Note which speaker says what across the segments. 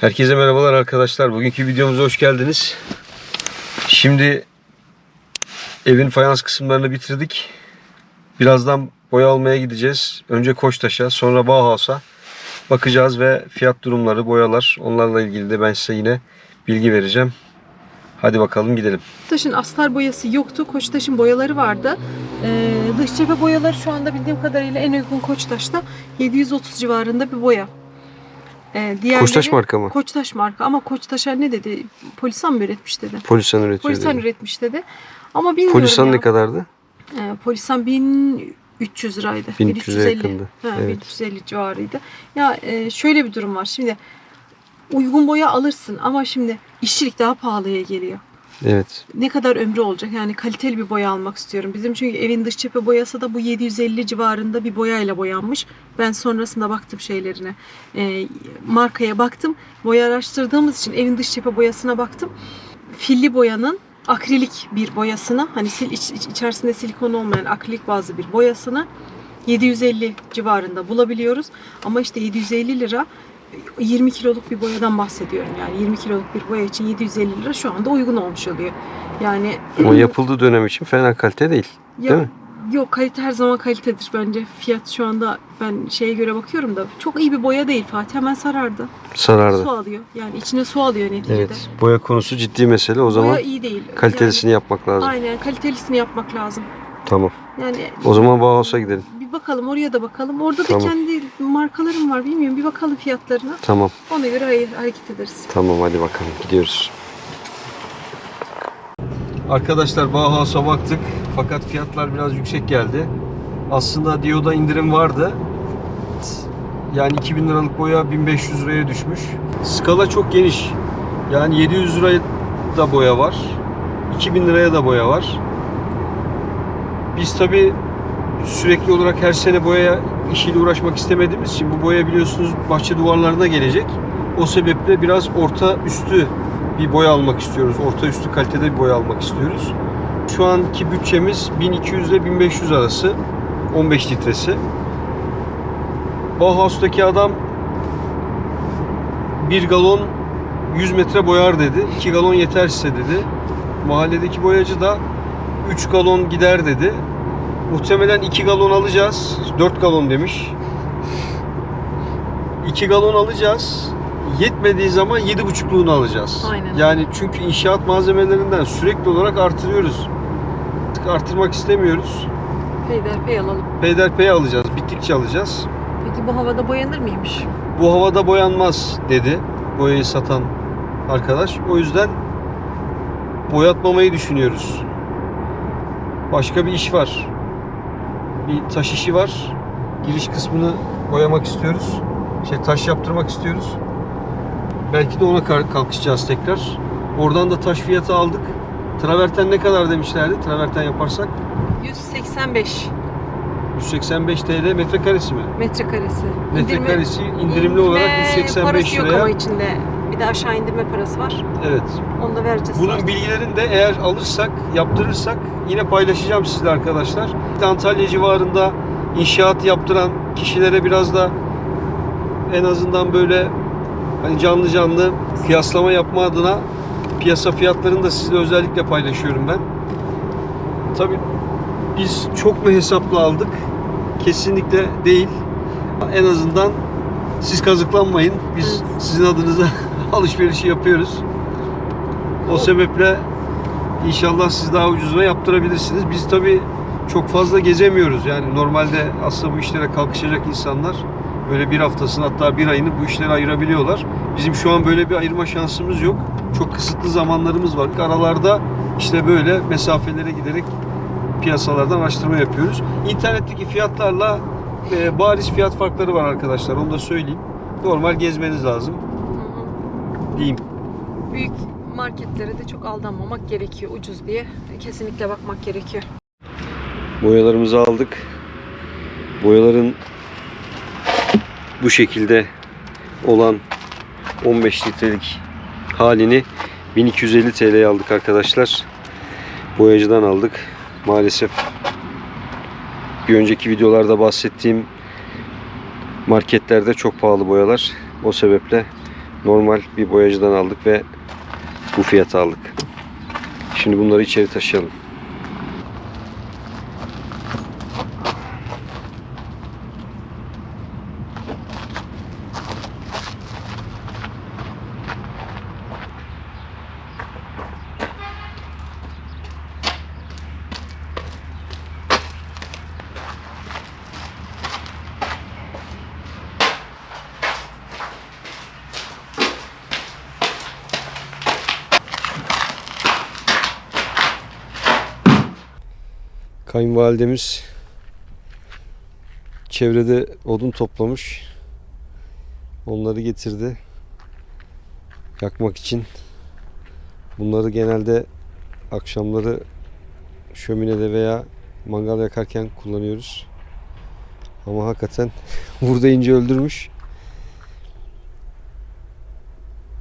Speaker 1: Herkese merhabalar arkadaşlar. Bugünkü videomuza hoş geldiniz. Şimdi evin fayans kısımlarını bitirdik. Birazdan boya almaya gideceğiz. Önce Koçtaş'a, sonra Bauhaus'a bakacağız ve fiyat durumları, boyalar, onlarla ilgili de ben size yine bilgi vereceğim. Hadi bakalım gidelim.
Speaker 2: Koçtaş'ın astar boyası yoktu. Koçtaş'ın boyaları vardı. Ee, dış cephe boyaları şu anda bildiğim kadarıyla en uygun Koçtaş'ta 730 civarında bir boya. Ee, diğerleri,
Speaker 1: Koçtaş marka mı?
Speaker 2: Koçtaş marka ama Koçtaş'a ne dedi? Polisan mı üretmiş dedi.
Speaker 1: Polisan üretiyor.
Speaker 2: Polisan
Speaker 1: dedi.
Speaker 2: üretmiş dedi. Ama bilmiyorum
Speaker 1: Polisan
Speaker 2: ya.
Speaker 1: ne kadardı?
Speaker 2: Ee, Polisan 1300 liraydı.
Speaker 1: 1300'e
Speaker 2: 1350.
Speaker 1: yakındı.
Speaker 2: Ha,
Speaker 1: Evet.
Speaker 2: 1350 civarıydı. Ya e, şöyle bir durum var. Şimdi uygun boya alırsın ama şimdi işçilik daha pahalıya geliyor.
Speaker 1: Evet.
Speaker 2: ne kadar ömrü olacak? Yani kaliteli bir boya almak istiyorum. Bizim çünkü evin dış cephe boyası da bu 750 civarında bir boyayla boyanmış. Ben sonrasında baktım şeylerine. Ee, markaya baktım. Boya araştırdığımız için evin dış cephe boyasına baktım. Filli boyanın akrilik bir boyasını hani sil, iç- iç- içerisinde silikon olmayan akrilik bazlı bir boyasını 750 civarında bulabiliyoruz. Ama işte 750 lira 20 kiloluk bir boyadan bahsediyorum yani 20 kiloluk bir boya için 750 lira şu anda uygun olmuş oluyor. Yani
Speaker 1: O yapıldığı dönem için fena kalite değil.
Speaker 2: ya,
Speaker 1: değil mi?
Speaker 2: Yok kalite her zaman kalitedir bence. Fiyat şu anda ben şeye göre bakıyorum da çok iyi bir boya değil Fatih hemen sarardı.
Speaker 1: Sarardı.
Speaker 2: Su alıyor. Yani içine su alıyor neticede.
Speaker 1: Evet. Boya konusu ciddi mesele. O zaman
Speaker 2: boya iyi değil.
Speaker 1: kalitelisini yapmak
Speaker 2: Yani,
Speaker 1: lazım.
Speaker 2: aynen kalitelisini yapmak lazım.
Speaker 1: Tamam.
Speaker 2: Yani
Speaker 1: O zaman Bauhaus'a gidelim.
Speaker 2: Bir bakalım oraya da bakalım. Orada
Speaker 1: Tamam.
Speaker 2: da kendi markalarım var bilmiyorum. Bir bakalım fiyatlarına.
Speaker 1: Tamam.
Speaker 2: Ona göre hayır, hareket ederiz.
Speaker 1: Tamam hadi bakalım gidiyoruz. Arkadaşlar Bauhaus'a baktık fakat fiyatlar biraz yüksek geldi. Aslında Dio'da indirim vardı. Yani 2000 liralık boya 1500 liraya düşmüş. Skala çok geniş. Yani 700 liraya da boya var. 2000 liraya da boya var. Biz tabi sürekli olarak her sene boya işiyle uğraşmak istemediğimiz için bu boya biliyorsunuz bahçe duvarlarına gelecek. O sebeple biraz orta üstü bir boya almak istiyoruz. Orta üstü kalitede bir boya almak istiyoruz. Şu anki bütçemiz 1200 ile 1500 arası. 15 litresi. Bauhaus'taki adam 1 galon 100 metre boyar dedi. 2 galon yeter size dedi. Mahalledeki boyacı da 3 galon gider dedi. Muhtemelen 2 galon alacağız. 4 galon demiş. 2 galon alacağız. Yetmediği zaman 7,5'luğunu alacağız.
Speaker 2: Aynen.
Speaker 1: Yani çünkü inşaat malzemelerinden sürekli olarak artırıyoruz. Artık Artırmak istemiyoruz.
Speaker 2: Peyderpey alalım.
Speaker 1: Peyderpey alacağız. Bittikçe alacağız.
Speaker 2: Peki bu havada boyanır mıymış?
Speaker 1: Bu havada boyanmaz dedi boyayı satan arkadaş. O yüzden boyatmamayı düşünüyoruz. Başka bir iş var. Bir taş işi var. Giriş kısmını boyamak istiyoruz. Şey taş yaptırmak istiyoruz. Belki de ona kalkışacağız tekrar. Oradan da taş fiyatı aldık. Traverten ne kadar demişlerdi? Traverten yaparsak
Speaker 2: 185
Speaker 1: 185 TL metrekaresi mi?
Speaker 2: metrekaresi.
Speaker 1: Metrekaresi indirimli
Speaker 2: İndirme
Speaker 1: olarak 185
Speaker 2: parası yok
Speaker 1: liraya.
Speaker 2: ama içinde. De aşağı indirme parası var.
Speaker 1: Evet.
Speaker 2: Onu da vereceğiz.
Speaker 1: Bunun
Speaker 2: artık.
Speaker 1: bilgilerini de eğer alırsak, yaptırırsak yine paylaşacağım sizle arkadaşlar. Antalya civarında inşaat yaptıran kişilere biraz da en azından böyle hani canlı canlı kıyaslama yapma adına piyasa fiyatlarını da sizle özellikle paylaşıyorum ben. Tabii biz çok mu hesaplı aldık? Kesinlikle değil. En azından siz kazıklanmayın. Biz
Speaker 2: Evet.
Speaker 1: sizin adınıza alışverişi yapıyoruz. O sebeple inşallah siz daha ucuzuna yaptırabilirsiniz. Biz tabii çok fazla gezemiyoruz. Yani normalde aslında bu işlere kalkışacak insanlar böyle bir haftasını hatta bir ayını bu işlere ayırabiliyorlar. Bizim şu an böyle bir ayırma şansımız yok. Çok kısıtlı zamanlarımız var. Aralarda işte böyle mesafelere giderek piyasalardan araştırma yapıyoruz. İnternetteki fiyatlarla e, bariz fiyat farkları var arkadaşlar. Onu da söyleyeyim. Normal gezmeniz lazım. Diyeyim.
Speaker 2: Büyük marketlere de çok aldanmamak gerekiyor ucuz diye. Kesinlikle bakmak gerekiyor.
Speaker 1: Boyalarımızı aldık. Boyaların bu şekilde olan 15 litrelik halini 1250 TL'ye aldık arkadaşlar. Boyacıdan aldık. Maalesef bir önceki videolarda bahsettiğim marketlerde çok pahalı boyalar. O sebeple normal bir boyacıdan aldık ve bu fiyata aldık. Şimdi bunları içeri taşıyalım. Kayınvalidemiz çevrede odun toplamış. Onları getirdi. Yakmak için. Bunları genelde akşamları şöminede veya mangal yakarken kullanıyoruz. Ama hakikaten burada ince öldürmüş.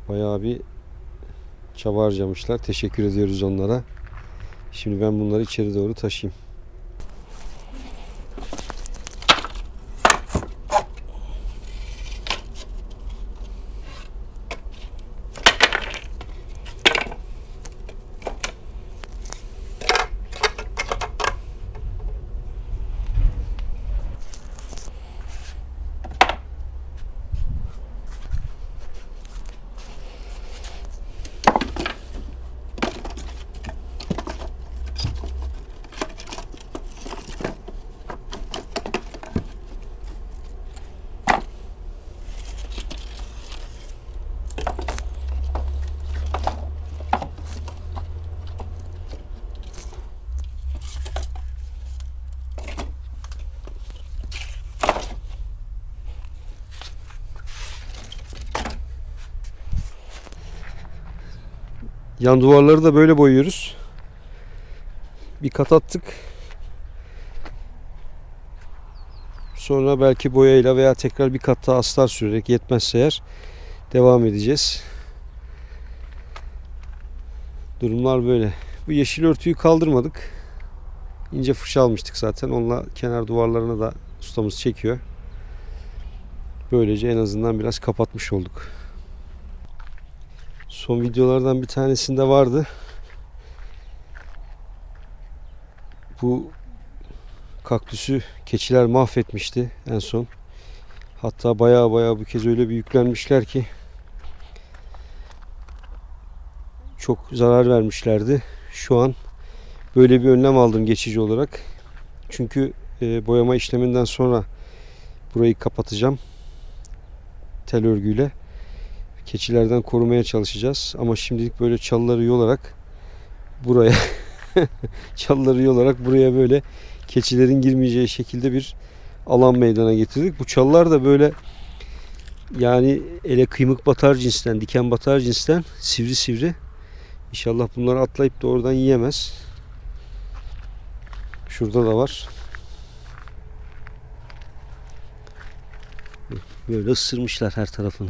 Speaker 1: Bayağı bir çaba harcamışlar. Teşekkür ediyoruz onlara. Şimdi ben bunları içeri doğru taşıyayım. Yan duvarları da böyle boyuyoruz. Bir kat attık. Sonra belki boyayla veya tekrar bir kat daha astar sürerek yetmezse eğer devam edeceğiz. Durumlar böyle. Bu yeşil örtüyü kaldırmadık. İnce fırça almıştık zaten. Onunla kenar duvarlarına da ustamız çekiyor. Böylece en azından biraz kapatmış olduk. Son videolardan bir tanesinde vardı. Bu kaktüsü keçiler mahvetmişti en son. Hatta baya baya bu kez öyle bir yüklenmişler ki çok zarar vermişlerdi. Şu an böyle bir önlem aldım geçici olarak. Çünkü e, boyama işleminden sonra burayı kapatacağım tel örgüyle keçilerden korumaya çalışacağız. Ama şimdilik böyle çalıları yolarak buraya çalıları yolarak buraya böyle keçilerin girmeyeceği şekilde bir alan meydana getirdik. Bu çalılar da böyle yani ele kıymık batar cinsten, diken batar cinsten sivri sivri. İnşallah bunları atlayıp da oradan yiyemez. Şurada da var. Böyle ısırmışlar her tarafını.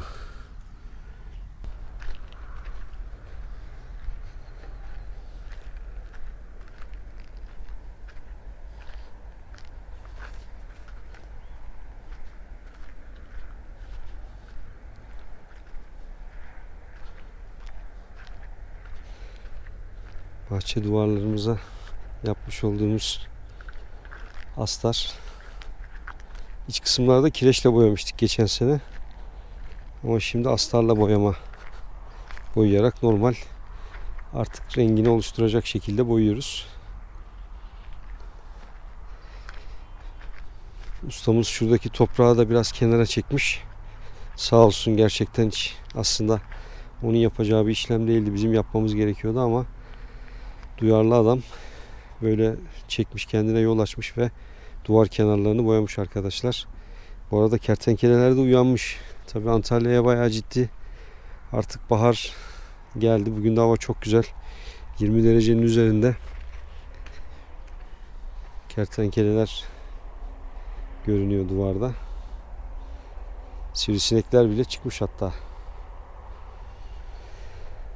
Speaker 1: Bahçe duvarlarımıza yapmış olduğumuz astar. İç kısımlarda kireçle boyamıştık geçen sene. Ama şimdi astarla boyama boyayarak normal artık rengini oluşturacak şekilde boyuyoruz. Ustamız şuradaki toprağı da biraz kenara çekmiş. Sağ olsun gerçekten hiç aslında onun yapacağı bir işlem değildi. Bizim yapmamız gerekiyordu ama duyarlı adam böyle çekmiş kendine yol açmış ve duvar kenarlarını boyamış arkadaşlar. Bu arada kertenkeleler de uyanmış. Tabi Antalya'ya bayağı ciddi. Artık bahar geldi. Bugün de hava çok güzel. 20 derecenin üzerinde. Kertenkeleler görünüyor duvarda. Sivrisinekler bile çıkmış hatta.